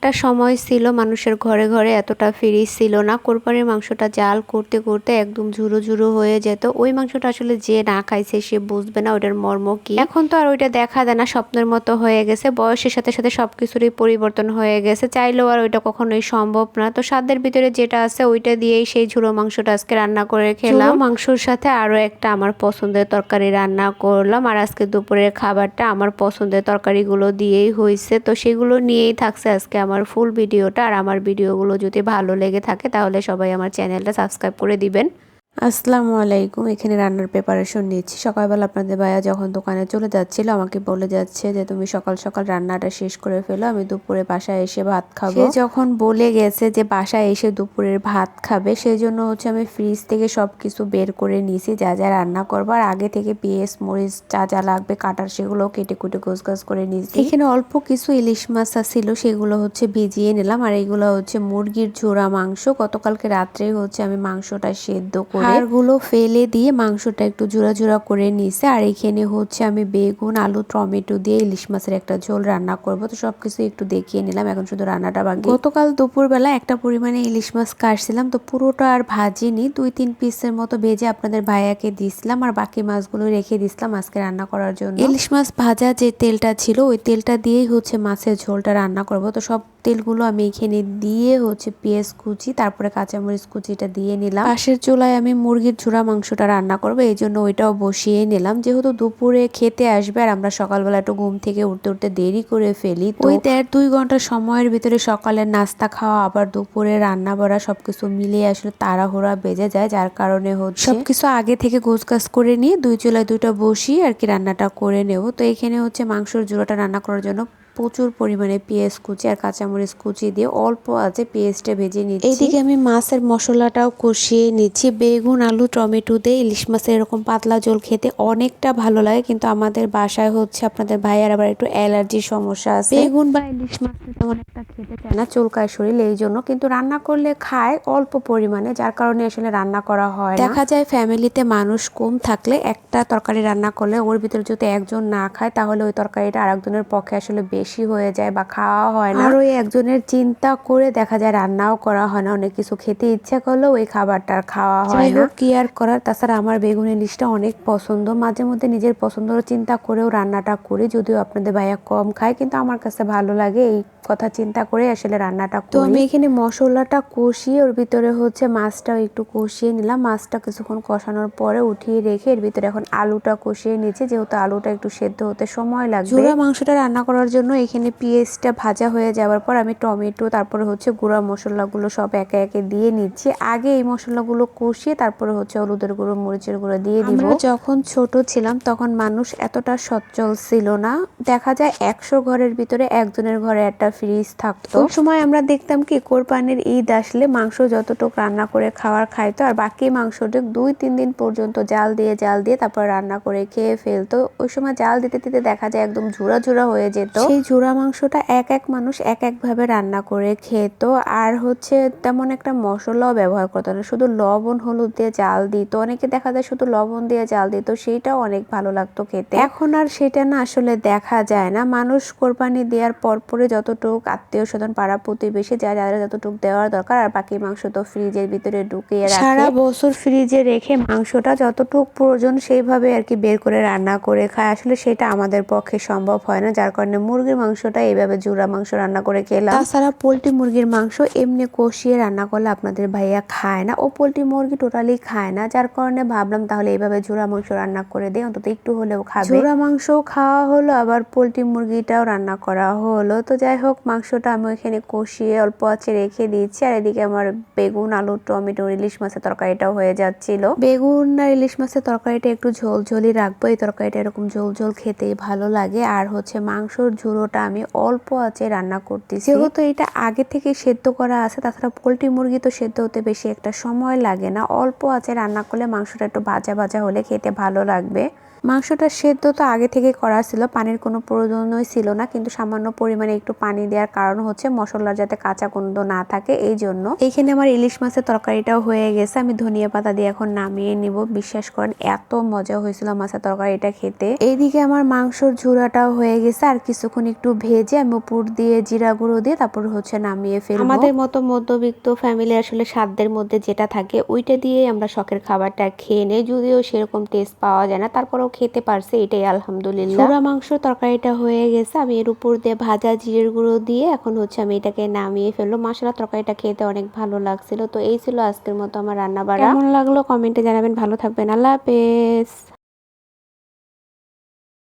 একটা সময় ছিল মানুষের ঘরে ঘরে এতটা ফ্রিজ ছিল না। কোরবানির মাংসটা জাল করতে করতে একদম ঝুরো ঝুরো হয়ে যেত। ওই মাংসটা আসলে যে না খাইছে সে বুঝবে না ওইটার মর্ম কি। এখন তো আর ওইটা দেখা দেয় না, স্বপ্নের মতো হয়ে গেছে। বয়সের সাথে সাথে সবকিছুরই পরিবর্তন হয়ে গেছে। চাইলেও আর ওইটা কখনোই সম্ভব না। তো স্বাদের ভিতরে যেটা আছে ওইটা দিয়েই সেই ঝুরো মাংসটা আজকে রান্না করে খেলাম। মাংসর সাথে আরও একটা আমার পছন্দের তরকারি রান্না করলাম। আর আজকে দুপুরের খাবারটা আমার পছন্দের তরকারিগুলো দিয়েই হয়েছে তো সেগুলো নিয়েই থাকছে আজকে আমার ফুল ভিডিওটা আর আমার ভিডিওগুলো যদি ভালো লেগে থাকে তাহলে সবাই আমার চ্যানেলটা সাবস্ক্রাইব করে দিবেন। আসসালামু আলাইকুম। এখানে রান্নার প্রিপারেশন নিচ্ছি। সকালবেলা আপনাদের ভাইয়া যখন দোকানে চলে যাচ্ছিল আমাকে বলে যাচ্ছে যে তুমি সকাল সকাল রান্নাটা শেষ করে ফেলো। আমি দুপুরে বাসায় এসে ভাত খাব। সে যখন বলে গেছে যে বাসায় এসে দুপুরের ভাত খাবে সেই জন্য হচ্ছে আমি ফ্রিজ থেকে সব কিছু বের করে নিয়েছি। যা যা রান্না করব। আর আগে থেকে পেঁয়াজ মরিচ যা যা লাগবে কাটার সেগুলো কেটে কুটে গোছ গাছ করে নিয়েছি। এখানে অল্প কিছু ইলিশ মাছ ছিল সেগুলো হচ্ছে ভিজিয়ে নিলাম। আর এগুলো হচ্ছে মুরগির ঝোড়া মাংস। গতকালকে রাত্রে হচ্ছে আমি মাংসটা সেদ্ধ করে হাড়গুলো ফেলে দিয়ে মাংসটা একটু জোড়া জোড়া করে নিছে। আর এখানে হচ্ছে আমি বেগুন আলু টমেটো দিয়ে ইলিশ মাছের একটা ঝোল রান্না করব। তো সবকিছু একটু দেখিয়ে নিলাম। এখন শুধু রান্নাটা বাকি। গতকাল দুপুরবেলা একটা পরিমাণে ইলিশ মাছ কাটছিলাম। তো পুরোটা আর ভাজিনি। দুই তিন পিসের মতো ভেজে আপনাদের ভাইয়াকে দিছিলাম। আর বাকি মাছগুলো রেখে দিছিলাম আজকে রান্না করার জন্য। ইলিশ মাছ ভাজা যে তেলটা ছিল ওই তেলটা দিয়েই হচ্ছে মাছের ঝোলটা রান্না করব। তো সব তেলগুলো আমি এখানে দিয়ে হচ্ছে পেঁয়াজ কুচি তারপরে কাঁচামরিচ কুচিটা দিয়ে নিলাম। পাশের চুলায় আমি মুরগির ঝুড়া মাংসটা রান্না করব এই জন্য ওইটাও বসিয়ে নিলাম। যেহেতু দুপুরে খেতে আসবে আর আমরা সকালবেলা একটু ঘুম থেকে উঠতে উঠতে দেরি করে ফেলি ওই দেড় দুই ঘণ্টা সময়ের ভিতরে সকালের নাস্তা খাওয়া আবার দুপুরে রান্না বাড়া সবকিছু মিলিয়ে আসলে তাড়াহুড়া বেজে যায় যার কারণে হচ্ছে সবকিছু আগে থেকে গোছগাছ করে নিয়ে দুই চুলায় দুইটা বসিয়ে আর কি রান্নাটা করে নেব। তো এখানে হচ্ছে মাংসর জোড়াটা রান্না করার জন্য প্রচুর পরিমাণে পেঁয়াজ কুচি আর কাঁচামরিচ কুচি দিয়ে অল্প আছে পেঁয়াজটা ভেজে নিচ্ছি। এইদিকে আমি মাছের মশলাটাও কষিয়ে নিচ্ছি। বেগুন আলু টমেটো দিয়ে ইলিশ মাছের এরকম পাতলা জল খেতে অনেকটা ভালো লাগে। কিন্তু আমাদের বাসায় হচ্ছে আপনাদের ভাইয়ার আবার একটু অ্যালার্জির সমস্যা আছে। বেগুন বা ইলিশ মাছ তেমন একটা খেতে চায় না চুলকায় শরীর এই জন্য। কিন্তু রান্না করলে খায় অল্প পরিমাণে যার কারণে আসলে রান্না করা হয় দেখা যায় ফ্যামিলিতে মানুষ কম থাকলে একটা তরকারি রান্না করলে ওর ভিতরে যদি একজন না খায় তাহলে ওই তরকারিটা আরেকজনের পক্ষে আসলে বেশি বেশি হয়ে যায় বা খাওয়া হয় না। আর ওই একজনের চিন্তা করে দেখা যায় রান্নাও করা হয় না অনেক কিছু খেতে ইচ্ছা করলেও ওই খাবারটা খাওয়া হয় না। কি আর করার? তাছাড়া আমার বেগুন ইলিশটা অনেক পছন্দ। মাঝে মধ্যে নিজের পছন্দ চিন্তা করেও রান্নাটা করি যদিও আপনাদের ভাইয়া কম খায় কিন্তু আমার কাছে ভালো লাগে এই কথা চিন্তা করে আসলে রান্নাটা তো আমি এখানে মশলাটা কষিয়ে ওর ভিতরে হচ্ছে মাছটাও একটু কষিয়ে নিলাম। মাছটা কিছুক্ষণ কষানোর পরে উঠিয়ে রেখে এর ভিতরে এখন আলুটা কষিয়ে নিয়েছি যেহেতু আলুটা একটু সেদ্ধ হতে সময় লাগবে। ঝুরা মাংসটা রান্না করার জন্য এখানে পেঁয়াজটা ভাজা হয়ে যাওয়ার পর আমি টমেটো তারপরে হচ্ছে গুঁড়া মশলাগুলো সব একে একে দিয়ে নিচ্ছি। আগে এই মশলাগুলো কষিয়ে তারপরে হচ্ছে হলুদের গুঁড়ো মরিচের গুঁড়ো দিয়ে দিব। যখন ছোট ছিলাম তখন মানুষ এতটা সচ্ছল ছিল না। দেখা যায় একশো ঘরের ভিতরে একজনের ঘরে একটা ফ্রিজ থাকতো। ওই সময় আমরা দেখতাম কি কোরবানির ঈদ আসলে মাংস যতটুকু রান্না করে খাওয়ার খাইতো আর বাকি মাংসটুক দুই তিন দিন পর্যন্ত জাল দিয়ে জাল দিয়ে তারপর রান্না করে খেয়ে ফেলতো। ওই সময় জাল দিতে দিতে দেখা যায় একদম ঝুরা ঝুরা হয়ে যেত। সেই ঝুরা মাংসটা এক এক মানুষ এক এক ভাবে রান্না করে খেত। আর হচ্ছে তেমন একটা মশলাও ব্যবহার করতো না। শুধু লবণ, হলুদ দিয়ে জাল দিত। অনেকে দেখা যায় শুধু লবণ দিয়ে জাল দিত, সেইটাও অনেক ভালো লাগতো খেতে। এখন আর সেটা না আসলে দেখা যায় না। মানুষ কোরবানি দেওয়ার পরপরে যতটুক আত্মীয় স্বজন পাড়া প্রতিবেশী, যা যারা যতটুক দেওয়ার দরকার, আর বাকি মাংস তো ফ্রিজের ভিতরে ঢুকিয়ে সারা বছর ফ্রিজে রেখে মাংসটা যতটুক প্রয়োজন, সেইভাবে আর কি বের করে রান্না করে খায়। আসলে সেটা আমাদের পক্ষে সম্ভব হয় না, যার কারণে মুরগির মাংসটা এইভাবে জুড়া মাংস রান্না করে খেলাম। তাছাড়া পোলট্রি মুরগির মাংস এমনি কষিয়ে রান্না করলে আপনাদের ভাইয়া খায় না। ও পোলট্রি মুরগি টোটালি খায় না। যার কারণে ভাবলাম তাহলে এইভাবে জোড়া মাংস রান্না করে দিই। অন্তত একটু হলেও খাবে। জোড়া মাংস খাওয়া হলো আবার পোলট্রি মুরগিটাও রান্না করা হলো। তো যাই হোক মাংসটা আমি ওইখানে কষিয়ে অল্প আছে রেখে দিয়েছি। আর এদিকে আমার বেগুন আলু টমেটো ইলিশ মাছের তরকারিটাও হয়ে যাচ্ছিল। বেগুন আর ইলিশ মাছের তরকারিটা একটু ঝোল ঝোলই রাখব। এই তরকারিটা এরকম ঝোল ঝোল খেতেই ভালো লাগে। আর হচ্ছে মাংসর ঝুড়োটা আমি অল্প আছে রান্না করতেছি। যেহেতু এটা আগে থেকে সেদ্ধ করা আছে, তাছাড়া পোলট্রি মুরগি তো সেদ্ধ হতে বেশি একটা সময় লাগে না। অল্প আছে রান্না করলে মাংসটা একটু ভাজা ভাজা হলে খেতে ভালো লাগবে। মাংসটা সেদ্ধ তো আগে থেকে করা ছিল, পানির কোনো প্রয়োজনই ছিল না, কিন্তু সামান্য পরিমাণে একটু পানি দেওয়ার কারণ হচ্ছে মশলার যাতে কাঁচা গন্ধ না থাকে, এই জন্য। এইখানে আমার ইলিশ মাছের তরকারিটাও হয়ে গেছে, আমি ধনিয়া পাতা দিয়ে এখন নামিয়ে নিব। বিশ্বাস করেন, এত মজা হয়েছিল মাছের তরকারিটা খেতে। এইদিকে আমার মাংসর ঝুড়াটাও হয়ে গেছে, আর কিছুক্ষণ একটু ভেজে আমি উপর দিয়ে জিরা গুঁড়ো দিয়ে তারপর হচ্ছে নামিয়ে ফেলব। আমাদের মতো মধ্যবিত্ত ফ্যামিলি আসলে সাধ্যের মধ্যে যেটা থাকে, ওইটা দিয়ে আমরা শখের খাবারটা খেয়ে নেই, যদিও সেরকম টেস্ট পাওয়া যায় না, তারপরেও খেতে পারছে এটাই আলহামদুলিল্লাহ। চূড়া মাংস তরকারিটা হয়ে গেছে আমি এর উপর দিয়ে ভাজা জিরের গুঁড়ো দিয়ে এখন হচ্ছে আমি এটাকে নামিয়ে ফেলল মশলা তরকারিটা খেতে অনেক ভালো লাগছিল। তো এই ছিল আজকের মতো আমার রান্না বাড়া কেমন লাগল? কমেন্টে জানাবেন। ভালো থাকবেন। আল্লাহ হাফেজ।